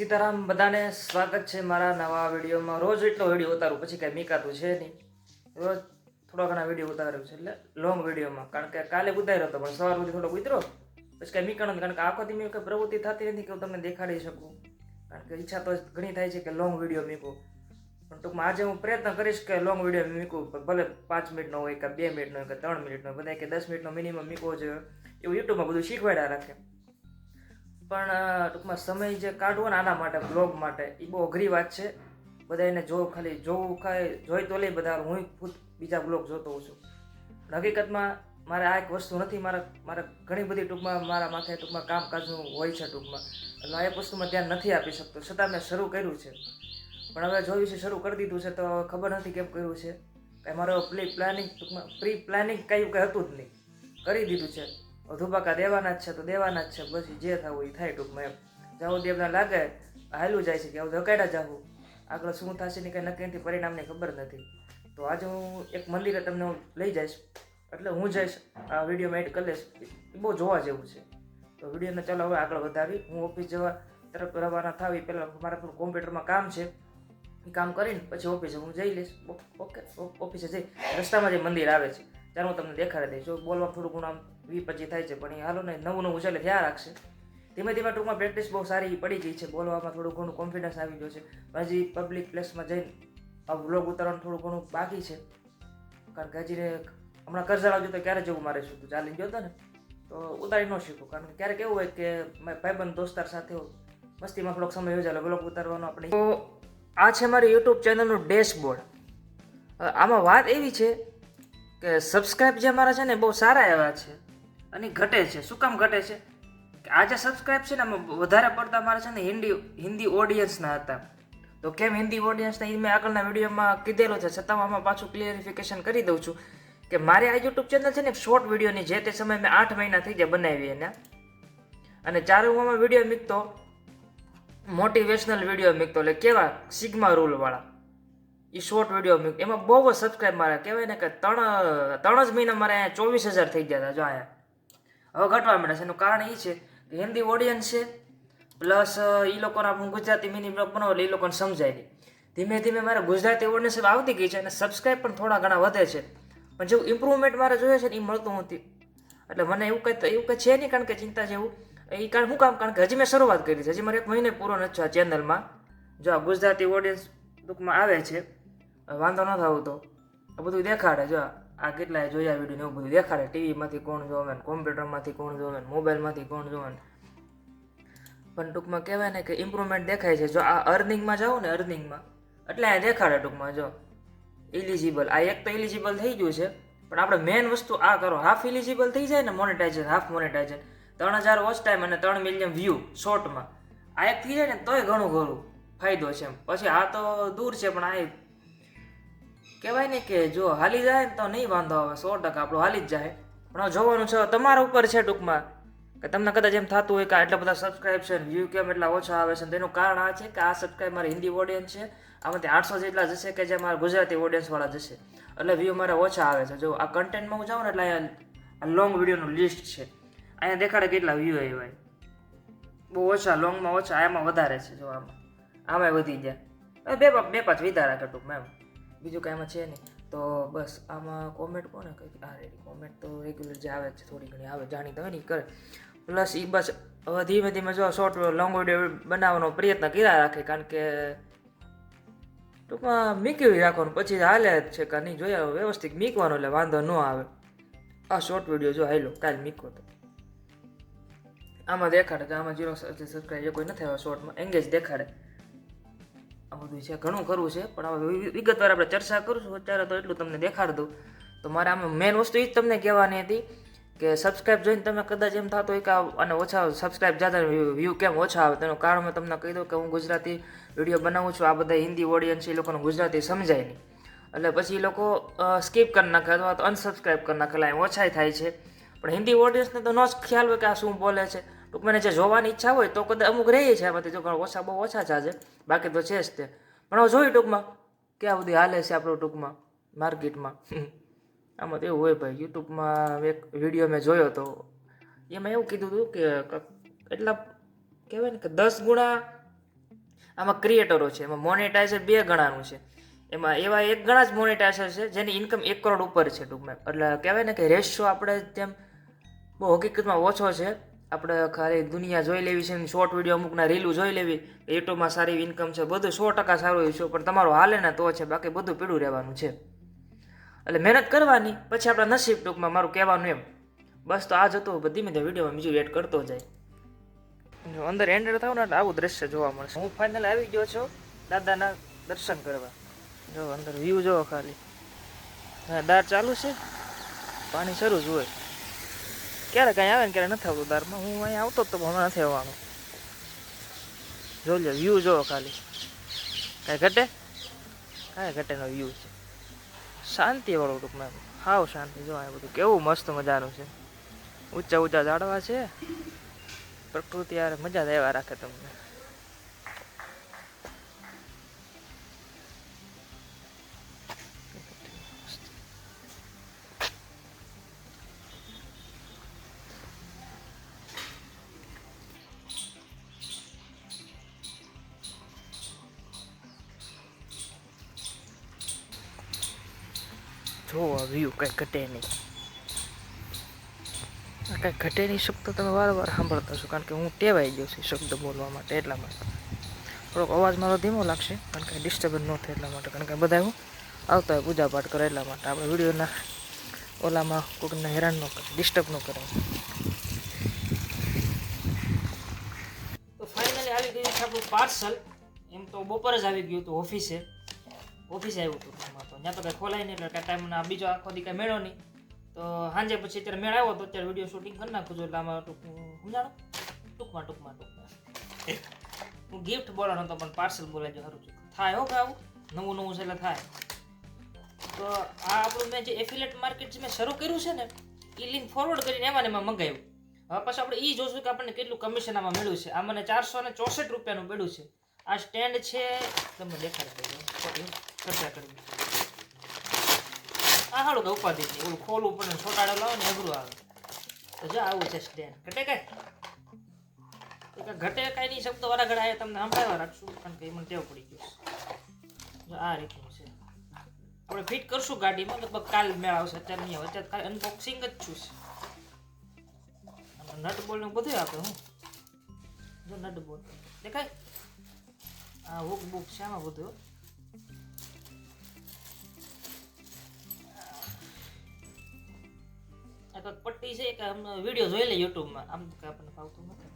સીતારામ, બધાને સ્વાગત છે મારા નવા વિડીયોમાં. રોજ એટલો વીડિયો ઉતારું, પછી કાંઈ મીકાતું છે નહીં. રોજ થોડા ઘણા વીડિયો ઉતાર્યું છે, એટલે લોંગ વિડીયોમાં. કારણ કે કાલે ઉતાર્યો હતો પણ સવાર સુધી થોડો ઉતરો, પછી કાંઈ મીકાણો કારણ કે આખો મેં કંઈ પ્રવૃત્તિ થતી નથી કે હું તમને દેખાડી શકું. કારણ કે ઈચ્છા તો ઘણી થાય છે કે લોંગ વીડિયો મીકું. પણ ટૂંકમાં આજે હું પ્રયત્ન કરીશ કે લોંગ વીડિયો મીકું ભલે પાંચ મિનિટનો હોય કે બે મિનિટનો હોય કે ત્રણ મિનિટનો બધા કે દસ મિનિટનો મિનિમમ મીકવો જોઈએ. એવું યુટ્યુબમાં બધું શીખવાડ્યા રાખે. પણ ટૂંકમાં સમય જે કાઢવો ને આના માટે બ્લોગ માટે એ બહુ અઘરી વાત છે. બધાને જો ખાલી જોવું ખાય, જોઈ તો લઈ બધા, હું ખુદ બીજા બ્લોગ જોતો હોઉં છું. હકીકતમાં મારે આ એક વસ્તુ નથી, મારા, મારે ઘણી બધી ટૂંકમાં મારા માથે ટૂંકમાં કામકાજનું હોય છે ટૂંકમાં. એટલે આ એક વસ્તુમાં ધ્યાન નથી આપી શકતો. છતાં મેં શરૂ કર્યું છે. પણ હવે જોયું છે શરૂ કરી દીધું છે, તો ખબર નથી કેમ કર્યું છે. કાંઈ મારો પ્લી પ્લાનિંગ ટૂંકમાં પ્રી પ્લાનિંગ કંઈ કંઈ હતું જ નહીં. કરી દીધું છે. ધુબાકા દેવાના જ છે, તો દેવાના જ છે, પછી જે થવું એ થાય ટૂંકમાં એમ. જ્યાં દેવના લાગે, હાલું જાય છે કે આવું ધકાડા જાવું આગળ શું થશે ને કંઈ નક્કી નથી, પરિણામની ખબર નથી. તો આજે હું એક મંદિરે તમને હું લઈ જઈશ. એટલે હું જઈશ, આ વિડીયોમાં એડ કરી લઈશ એ બહુ જોવા જેવું છે. તો વિડીયોને ચાલો હવે આગળ વધારી. હું ઓફિસ જવા તરફ રવાના થાવી. પહેલાં મારા થોડું કોમ્પ્યુટરમાં કામ છે. એ કામ કરીને પછી ઓફિસે હું જઈ લઈશ. ઓકે ઓફિસે જઈ. રસ્તામાં જે મંદિર આવે છે ત્યારે હું તમને દેખાડી દઈશ. જો બોલવા થોડું ઘણું આમ વી પછી થાય છે. પણ એ હાલો ને નવું નવું છે એટલે ધ્યાન રાખશે. ધીમે ધીમે ટૂંકમાં પ્રેક્ટિસ બહુ સારી પડી ગઈ છે. બોલવામાં થોડું ઘણું કોન્ફિડન્સ આવી ગયો છે. હજી પબ્લિક પ્લેસમાં જઈને આ વ્લોગ ઉતારવાનું થોડું ઘણું બાકી છે. કારણ કે હજી હમણાં કરજાળા આવજો તો ક્યારે જેવું મારે શું? ચાલીને ગયો હતો ને. તો ઉતારી ન શીખું કારણ કે ક્યારેક એવું હોય કે ભાઈબંધ દોસ્તાર સાથે મસ્તીમાં થોડોક સમય યોજાયેલો વ્લોગ ઉતારવાનો આપણે. તો આ છે મારી યુટ્યુબ ચેનલનું ડેશબોર્ડ આમાં વાત એવી છે કે સબસ્ક્રાઇબ જે મારા છે ને બહુ સારા એવા છે. અને ઘટે છે. શું કામ ઘટે છે? કે આ જે સબસ્ક્રાઇબ છે ને, આમાં વધારે પડતા મારે છે ને હિન્દી હિન્દી ઓડિયન્સના હતા. તો કેમ હિન્દી ઓડિયન્સને એ મેં આગળના વિડીયોમાં કીધેલું છે, છતાં આમાં પાછું ક્લિયરિફિકેશન કરી દઉં છું કે મારે આ યુટ્યુબ ચેનલ છે ને શોર્ટ વિડીયોની જે તે સમયે મેં આઠ મહિના થઈ ગયા બનાવી એને. અને ચારે હું વીડિયો મૂકતો મોટિવેશનલ વીડિયો મૂકતો, એટલે કેવા સિગ્મા રૂલવાળા એ શોર્ટ વીડિયો મૂક, એમાં બહુ જ સબસ્ક્રાઈબ મારે, કહેવાય ને કે ત્રણ ત્રણ જ મહિના મારે અહીંયા ચોવીસ હજાર થઈ ગયા હતા, જો અહીંયા. હવે ઘટવા માંડે છે. એનું કારણ એ છે કે હિન્દી ઓડિયન્સ છે પ્લસ એ લોકોના હું ગુજરાતી મિની બ્લોગ બનાવું એ લોકોને સમજાય નહીં. ધીમે ધીમે મારે ગુજરાતી ઓડિયન્સ આવતી ગઈ છે અને સબસ્ક્રાઈબ પણ થોડા ઘણા વધે છે. પણ જેવું ઇમ્પ્રુવમેન્ટ મારે જોઈએ છે ને એ મળતું નથી. એટલે મને એવું કંઈ એવું કંઈ છે નહીં કારણ કે ચિંતા જેવું. એ કારણ શું કામ, કારણ કે હજી મેં શરૂઆત કરી છે. હજી મારે એક મહિને પૂરો નથી થયો આ ચેનલમાં જો આ ગુજરાતી ઓડિયન્સ ટૂંકમાં આવે છે વાંધો ન થવું તો. આ બધું દેખાડે, જો આ કેટલાય જોયા વીડિયો એવું બધું દેખાડે. ટીવીમાંથી કોણ જોવે કોમ્પ્યુટરમાંથી કોણ જોવે મોબાઈલમાંથી કોણ જોવે પણ ટૂંકમાં કહેવાય ને કે ઇમ્પ્રુવમેન્ટ દેખાય છે. જો આ અર્નિંગમાં જાઓ ને અર્નિંગમાં એટલે આ દેખાડે ટૂંકમાં, જો. ઇલિજિબલ આ એક તો ઇલિજિબલ થઈ ગયું છે, પણ આપણે મેઇન વસ્તુ આ કરો. હાફ ઇલિજિબલ થઈ જાય ને મોનેટાઇઝન હાફ મોનેટાઇઝન ત્રણ હજાર વોચ ટાઈમ અને ત્રણ મિલિયન વ્યૂ શોર્ટમાં આ એક થઈ જાય ને તોય ઘણું ઘણું ફાયદો છે પછી આ તો દૂર છે, પણ આ કહેવાય ને કે જો હાલી જાય ને તો નહીં વાંધો આવે, સો ટકા આપણું હાલી જ જાય. પણ જોવાનું છે, તમારા ઉપર છે ટૂંકમાં કે તમને કદાચ એમ થતું હોય કે આટલા બધા સબસ્ક્રાઇબ છે વ્યૂ કેમ એટલા ઓછા આવે છે તેનું કારણ આ છે કે આ સબસ્ક્રાઇબ મારી હિન્દી ઓડિયન્સ છે. આમાંથી આઠસો જેટલા જશે કે જે મારા ગુજરાતી ઓડિયન્સવાળા જશે. એટલે વ્યૂ મારે ઓછા આવે છે. જો આ કન્ટેન્ટમાં હું જાઉં ને એટલે આ લોંગ વિડીયોનું લિસ્ટ છે. અહીંયા દેખાડે કેટલા વ્યૂ આવ્યા બહુ ઓછા લોંગમાં ઓછા, આમાં વધારે છે, જો આમાં. આમાંય વધી ગયા. બે બે પાંચ વિધા રાખે ટૂંકમાં એમ. બીજું કાંઈ એમાં છે નહીં. તો બસ આમાં કોમેન્ટ કોને કંઈક આ રેડી કોમેન્ટ તો રેગ્યુલર જે આવે છે, થોડી ઘણી આવે જાણી તમે નહીં કરે. પ્લસ એ બસ હવે ધીમે ધીમે જો શોર્ટ લોંગ વીડિયો બનાવવાનો પ્રયત્ન કર્યા રાખે, કારણ કે ટૂંકમાં મીકવી રાખવાનું, પછી હાલે છે કે નહીં, જોયા વ્યવસ્થિત મીકવાનો એટલે વાંધો ન આવે. આ શોર્ટ વીડિયો જો હાલો કાલ મીકો તો. આમાં દેખાડે કે આમાં જીરો સબસ્ક્રાઈબ કોઈ નથી આવ્યો શોર્ટમાં એંગેજ દેખાડે. આ બધું છે, ઘણું કરવું છે, પણ હવે વિગતવાર આપણે ચર્ચા કરીશું, અત્યારે તો એટલું તમને દેખાડ દઉં. તો મારે આમાં મેન વસ્તુ એ જ તમને કહેવાની હતી કે સબસ્ક્રાઇબ જોઈને તમે કદાચ એમ થતું હોય કે અને ઓછા સબસ્ક્રાઇબ જતા વ્યૂ કેમ ઓછા આવે, તેનું કારણ મેં તમને કહી દઉં કે હું ગુજરાતી વીડિયો બનાવું છું, આ બધા હિન્દી ઓડિયન્સ એ લોકોને ગુજરાતી સમજાય નહીં. એટલે પછી એ લોકો સ્કીપ કરી નાખે અથવા તો અનસબસ્ક્રાઇબ કરી નાખેલા ઓછાય થાય છે. પણ હિન્દી ઓડિયન્સને તો ન જ ખ્યાલ હોય કે આ શું બોલે છે. ટૂંકમાં જે જોવાની ઈચ્છા હોય તો કદાચ અમુક રહી છે આમાંથી, જો ઓછા બહુ ઓછા છે બાકી તો છે જ તે. પણ હવે જોયું ટૂંકમાં, ક્યાં બધી હાલે છે આપણું ટૂંકમાં, માર્કેટમાં? આમાં તો એવું હોય ભાઈ, યુટ્યુબમાં એક વીડિયો મેં જોયો હતો એમાં એવું કીધું હતું કે એટલા કહેવાય ને કે દસ ગુણા આમાં ક્રિએટરો છે, એમાં મોનેટાઇઝર બે ગણાનું છે. એમાં એવા એક ગણા જ મોનેટાઇઝર છે, જેની ઇન્કમ એક કરોડ ઉપર છે ટૂંકમાં. એટલે કહેવાય ને કે રેશિયો આપણે તેમ બહુ હકીકતમાં ઓછો છે આપણે ખાલી દુનિયા જોઈ લેવી છે શોર્ટ વીડિયો અમુકના રીલું જોઈ લેવી યુટ્યુબમાં સારી ઇન્કમ છે બધું સો ટકા સારું છે પણ તમારું હાલે ને તો છે બાકી બધું પીડું રહેવાનું છે. એટલે મહેનત કરવાની પછી આપણા નસીબ ટૂંકમાં મારું કહેવાનું એમ. બસ તો આ જતો ધીમે બધી મેં વિડીયોમાં બીજું એડ કરતો જાય. અંદર એન્ટર થાવ ને આવું દ્રશ્ય જોવા મળશે. હું ફાઇનલ આવી ગયો છું દાદાના દર્શન કરવા. જો અંદર વ્યૂ જોવો ખાલી. હા દાર ચાલુ છે? પાણી શરૂ જ હોય. ક્યારે કાંઈ આવે ને ક્યારે નથી આવતું દારમાં. હું અહીંયા આવતો તો હમણાં નથી આવવાનું. જોઈ લો વ્યૂ જોવો ખાલી. કાંઈ ઘટે? કાંઈ ઘટેનો વ્યૂ છે. શાંતિવાળું ટૂંકમાં હાવ શાંતિ. જો આ બધું કેવું મસ્ત મજાનું છે. ઊંચા ઊંચા ઝાડવા છે. પ્રકૃતિ યાર મજા આવ્યા રાખે તમને. જો આ વ્યૂ કંઈ ઘટે નહીં. આ કાંઈ ઘટે નહીં શબ્દ તમે વારંવાર સાંભળતા છો કારણ કે હું ટેવાઈ ગયો છું શબ્દ બોલવા માટે એટલા માટે. થોડોક અવાજ મારો ધીમો લાગશે, કારણ કે ડિસ્ટર્બન્સ ન થાય એટલા માટે, કારણ કે બધા હું આવતા હોય પૂજા પાઠ કરે એટલા માટે. આપણે વિડીયોના ઓલામાં કોઈકને હેરાન ન કરે, ડિસ્ટર્બ ન કરે. તો ફાઇનલી આવી ગયું છે આપણું પાર્સલ. એમ તો બપોર જ આવી ગયું હતું ઓફિસે. ઓફિસે આવ્યું હતું. ત્યાં તો કંઈ ખોલાય નહીં એટલે કાંઈ ટાઈમ બીજો આખો દી કાંઈ મેળો નહીં. તો સાંજે પછી અત્યારે મેળ આવ્યો તો અત્યારે વીડિયો શૂટિંગ કરી નાખું છું એટલે આમાં ટૂંકમાં સમજાણો? ટૂંકમાં ટૂંકમાં ટૂંકમાં. હું ગિફ્ટ બોલાનો તો પણ પાર્સલ બોલાય જો સારું છે. થાય હો આવું? નવું નવું છે એટલે થાય. તો આ આપણું મેં જે એફિલેટ માર્કેટ જે મેં શરૂ કર્યું છે ને એ લિંક ફોરવર્ડ કરીને એમાં એમાં મંગાવ્યું. હવે પછી આપણે એ જોશું કે આપણને કેટલું કમિશન આમાં મળ્યું છે. આ મને ચારસો ને ચોસઠ રૂપિયાનું મળ્યું છે. આ સ્ટેન્ડ છે, તમને દેખાડી દઉં કરી. આ હાલો કે ઉપાધિ છે ઓલું ખોલું ને છોટાડે લાવો ને અઘરું આવે. તો જો આવું છે સ્ટેન્ડ. ઘટે કાંઈ? તો ઘટે કાંઈ નહીં શબ્દો વાળા ઘડા તમને સંભળાવવા રાખશું, કારણ કે મને ટેવ પડી ગયો જો આ રીતનું છે. આપણે ફિટ કરશું ગાડીમાં, લગભગ કાલ મેળ આવશે, અત્યારે નહીં આવે. અત્યારે અનબોક્સિંગ જ છું અને નટ બોલ બધું આપે, હું? જો નટ બોલ દેખાય? આ હુક બુક છે આમાં બધું કંઈક પટ્ટી છે કે આમ વીડિયો જોઈ લે યુટ્યુબમાં. આમ તો આપણને ફાવતું નથી.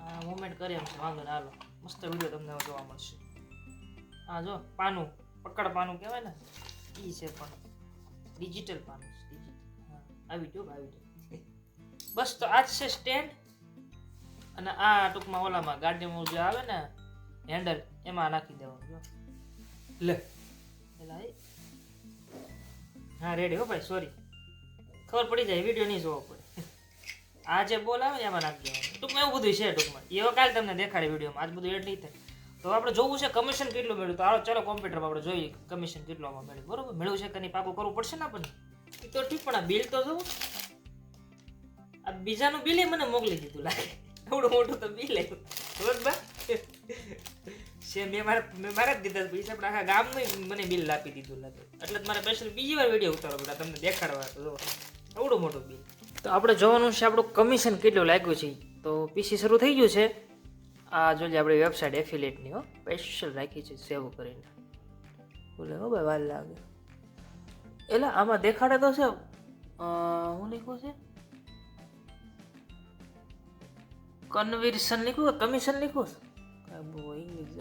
આ મુવમેન્ટ કરે એમ છે વાંધો ને હાલો. મસ્ત વીડિયો તમને જોવા મળશે. હા જો, પાનું. પકડ પાનું કહેવાય ને? એ છે પણ. ડિજિટલ પાનું ડિજિટલ હા, આવી ગયું આવી ગયું. બસ તો આ છે સ્ટેન્ડ અને આ ટૂંકમાં ઓલામાં ગાડીમાં જે આવે ને હેન્ડલ એમાં નાખી દેવાનું, જો. લે. પેલા હા રેડી હો ભાઈ સોરી ખબર પડી જાય વીડિયો નહીં જોવો પડે આ જે બોલ આવે ને એમાં નાખી દેવાનું. ટૂંકમાં એવું બધું છે ટૂંકમાં. એવો કાલે તમને દેખાડે વિડીયોમાં આજ બધું એડ નહીં થાય. તો આપણે જોવું છે કમિશન કેટલું મળ્યું? તો આવો ચાલો કોમ્પ્યુટરમાં આપણે જોઈએ કમિશન કેટલું આમાં મળ્યું. બરોબર? મેળવું છે કે નહીં? પાકું કરવું પડશે ને આપણને? તો ઠીક, પણ આ બિલ તો જોવું. આ બીજાનું બિલ મને મોકલી દીધું, લાગે. થોડું મોટું તો બિલ આવ્યું. બરોબર છે, મેં મારા મેં મારા જ દીધા પૈસા, પણ આખા ગામનું મને બિલ આપી દીધું, લાગે. એટલે મારે સ્પેશિયલ બીજી વાર વીડિયો ઉતારો પડ્યા તમને દેખાડવા તો. આવડું મોટું બિલ તો આપણે જોવાનું છે આપણું કમિશન કેટલું લાગ્યું છે તો પીસી શરૂ થઈ ગયું છે. આ જોઈએ આપણી વેબસાઇટ એફિલેટની હો. સ્પેશિયલ રાખી છે સેવ કરીને. બોલે હો ભાઈ, વાર લાગે. એટલે આમાં દેખાડે તો છે. હું લખ્યું છે? કન્વર્શન લખ્યું કમિશન લખ્યું ઇંગ્લિશ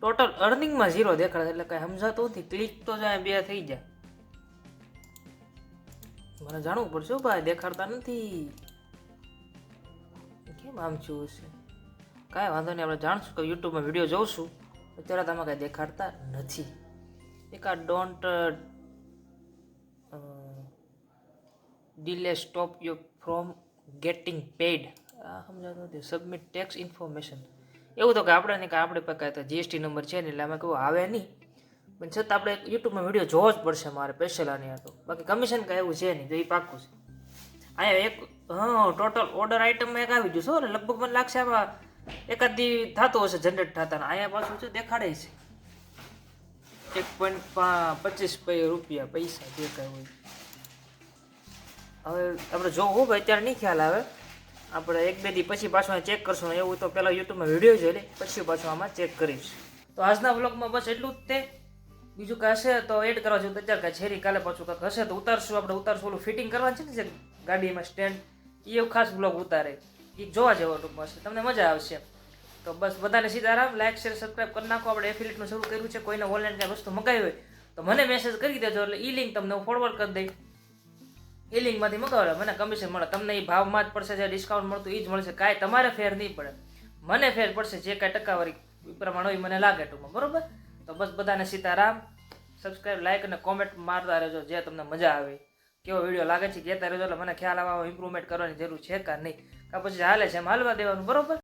ટોટલ અર્નિંગમાં ઝીરો દેખાડે એટલે કાંઈ સમજાતું નથી. ક્લિક તો જાય, બે થઈ જાય. મને જાણવું પડશે ભાઈ દેખાડતા નથી. કેમ આમ છું છે? કાંઈ વાંધો નહીં, આપણે જાણશું કે યુટ્યુબમાં વીડિયો જોઉશું અત્યારે તમે કાંઈ દેખાડતા નથી. એક આ don't delay stop you from getting paid આ સમજાતું નથી. સબમિટ ટેક્સ ઇન્ફોર્મેશન એવું તો કે આપણે નહીં, કે આપણે કાંઈ જીએસટી નંબર છે ને, એટલે આમાં કેવું આવે નહીં. પણ છતાં આપણે યુટ્યુબમાં વીડિયો જોવો જ પડશે મારે સ્પેશિયલ આની હતો બાકી કમિશન કાંઈ એવું છે નહીં, તો એ પાક્કું છે. અહીંયા એક, હા ટોટલ ઓર્ડર આઇટમમાં એક આવી ગયું છો ને લગભગ મને લાગશે આમાં એકાદ થતો હશે જનરેટ થતા અહીંયા પાછું શું દેખાડે છે. એક પોઈન્ટ પચીસ રૂપિયા પૈસા જે કાંઈ હોય. હવે આપણે જોવું ભાઈ, અત્યારે નહીં ખ્યાલ આવે. આપણે એક બે દી પછી પાછું ચેક કરશું. એવું તો પહેલાં યુટ્યુબમાં વીડિયો જોઈ લે પછી પાછું આમાં ચેક કરીશ. તો આજના વ્લોગમાં બસ એટલું જ તે. બીજું કાંઈ હશે તો એડ કરવા જેવું અત્યારે કાંઈ છેરી કાલે પાછું કાંઈક હશે તો ઉતારશું, આપણે ઉતારશું, ઓલું ફિટિંગ કરવાનું છે ને જે ગાડીમાં સ્ટેન્ડ એ એવું ખાસ બ્લોગ ઉતારે. એ જોવા જેવો ટૂંકમાં છે તમને મજા આવશે. તો બસ બધાને સીતારામ લાઈક શેર સબસ્ક્રાઈબ કરી નાખો. આપણે એફિલિટનું શરૂ કર્યું છે, કોઈને ઓનલાઈન કાંઈ વસ્તુ મગાવી હોય તો મને મેસેજ કરી દેજો, એટલે એ લિંક તમને હું ફોરવર્ડ કરી દઈ એ લિંકમાંથી મગાવો મને કમિશન મળે. તમને એ ભાવમાં જ પડશે, જે ડિસ્કાઉન્ટ મળતું એ જ મળશે. કાંઈ તમારે ફેર નહીં પડે. મને ફેર પડશે, જે કાંઈ ટકાવારી પ્રમાણે હોય મને લાગે ટૂંકમાં, બરોબર? તો બસ બધાને સીતારામ. સબસ્ક્રાઈબ લાઇક અને કોમેન્ટ મારતા રહેજો જે તમને મજા આવે. કેવો વીડિયો લાગે છે, કહેતા રહેજો, એટલે મને ખ્યાલ આવે ઇમ્પ્રુવમેન્ટ કરવાની જરૂર છે કે નહીં. કાં પછી હાલે છે, એમ હાલવા દેવાનું, બરોબર?